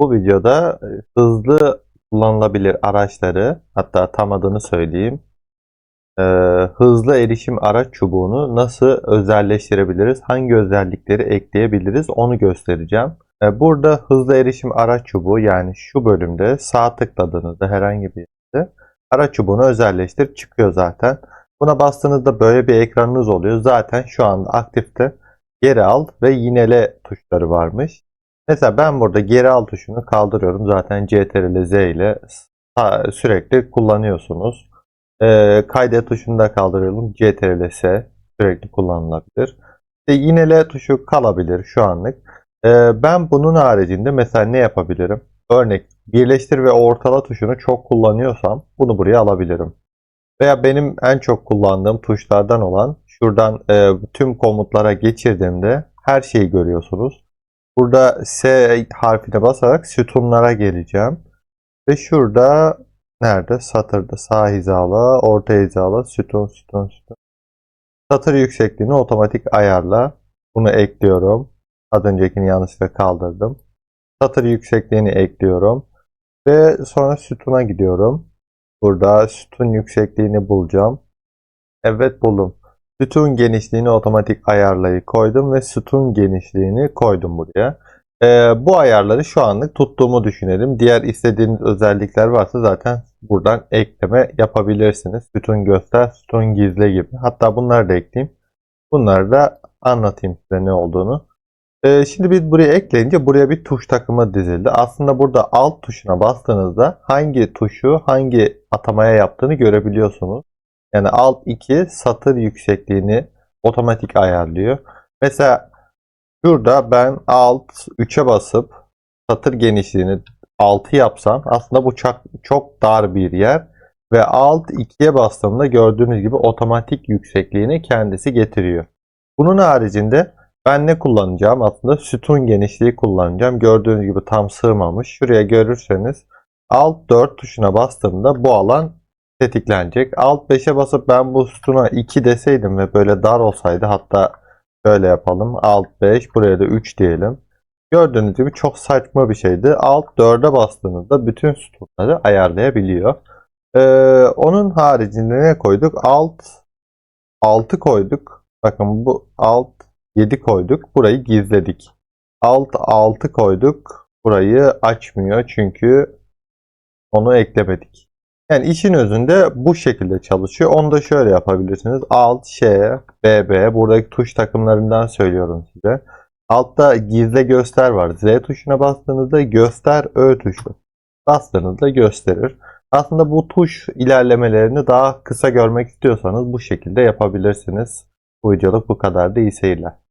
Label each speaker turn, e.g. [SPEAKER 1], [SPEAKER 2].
[SPEAKER 1] Bu videoda e, hızlı kullanılabilir araçları, hatta tam adını söyleyeyim. e, hızlı erişim araç çubuğunu nasıl özelleştirebiliriz, hangi özellikleri ekleyebiliriz onu göstereceğim. E, burada hızlı erişim araç çubuğu yani şu bölümde sağ tıkladığınızda herhangi bir yerde araç çubuğunu özelleştir çıkıyor zaten. Buna bastığınızda böyle bir ekranınız oluyor. Zaten şu anda aktifte geri al ve yinele tuşları varmış. Mesela ben burada geri al tuşunu kaldırıyorum. Zaten CTRL Z ile sürekli kullanıyorsunuz. Ee, kaydet tuşunu da kaldırıyorum. CTRL S sürekli kullanılabilir. İşte yinele tuşu kalabilir şu anlık. Ee, ben bunun haricinde mesela ne yapabilirim? Örnek birleştir ve ortala tuşunu çok kullanıyorsam bunu buraya alabilirim. Veya benim en çok kullandığım tuşlardan olan şuradan e, tüm komutlara geçirdiğimde her şeyi görüyorsunuz. Burada S harfine basarak sütunlara geleceğim. Ve şurada nerede? Satırda sağ hizalı, orta hizalı, sütun, sütun, sütun. Satır yüksekliğini otomatik ayarla. Bunu ekliyorum. Az öncekini yanlışlıkla kaldırdım. Satır yüksekliğini ekliyorum. Ve sonra sütuna gidiyorum. Burada sütun yüksekliğini bulacağım. Evet buldum. Sütun genişliğini otomatik ayarlayı koydum ve sütun genişliğini koydum buraya. Ee, bu ayarları şu anlık tuttuğumu düşünelim. Diğer istediğiniz özellikler varsa zaten buradan ekleme yapabilirsiniz. Sütun göster, sütun gizle gibi. Hatta bunları da ekleyeyim. Bunları da anlatayım size ne olduğunu. Ee, şimdi biz buraya ekleyince buraya bir tuş takımı dizildi. Aslında burada alt tuşuna bastığınızda hangi tuşu hangi atamaya yaptığını görebiliyorsunuz. Yani alt 2 satır yüksekliğini otomatik ayarlıyor. Mesela şurada ben alt 3'e basıp satır genişliğini 6 yapsam aslında bu çok, çok dar bir yer ve alt 2'ye bastığımda gördüğünüz gibi otomatik yüksekliğini kendisi getiriyor. Bunun haricinde ben ne kullanacağım? Aslında sütun genişliği kullanacağım. Gördüğünüz gibi tam sığmamış. Şuraya görürseniz alt 4 tuşuna bastığımda bu alan tetiklenecek. Alt 5'e basıp ben bu sütuna 2 deseydim ve böyle dar olsaydı hatta şöyle yapalım. Alt 5 buraya da 3 diyelim. Gördüğünüz gibi çok saçma bir şeydi. Alt 4'e bastığınızda bütün sütunları ayarlayabiliyor. Ee, onun haricinde ne koyduk? Alt 6 koyduk. Bakın bu alt 7 koyduk. Burayı gizledik. Alt 6 koyduk. Burayı açmıyor çünkü onu eklemedik. Yani işin özünde bu şekilde çalışıyor. Onu da şöyle yapabilirsiniz. Alt, Ş, BB. Buradaki tuş takımlarından söylüyorum size. Altta gizle göster var. Z tuşuna bastığınızda göster Ö tuşu. Bastığınızda gösterir. Aslında bu tuş ilerlemelerini daha kısa görmek istiyorsanız bu şekilde yapabilirsiniz. Bu videoluk bu kadar da iyi seyirler.